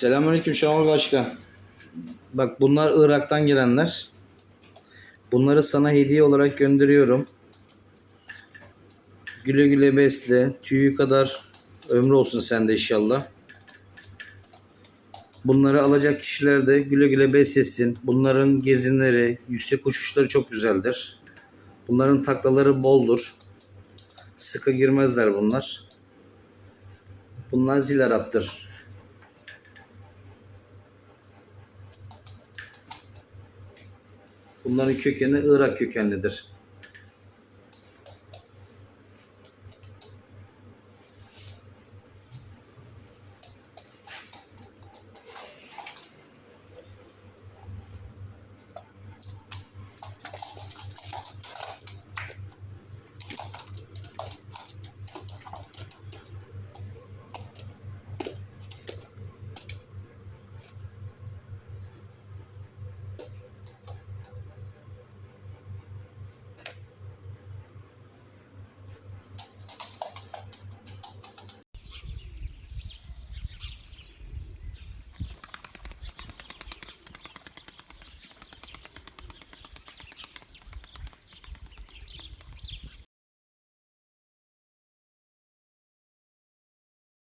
Selamünaleyküm Şamil Başkan. Bak bunlar Irak'tan gelenler. Bunları sana hediye olarak gönderiyorum. Güle güle besle. Tüyü kadar ömrü olsun sende inşallah. Bunları alacak kişiler de güle güle beslesin. Bunların gezinleri, yüksek uçuşları çok güzeldir. Bunların taklaları boldur. Sıkı girmezler bunlar. Bunlar zil Arap'tır. Bunların kökeni Irak kökenlidir.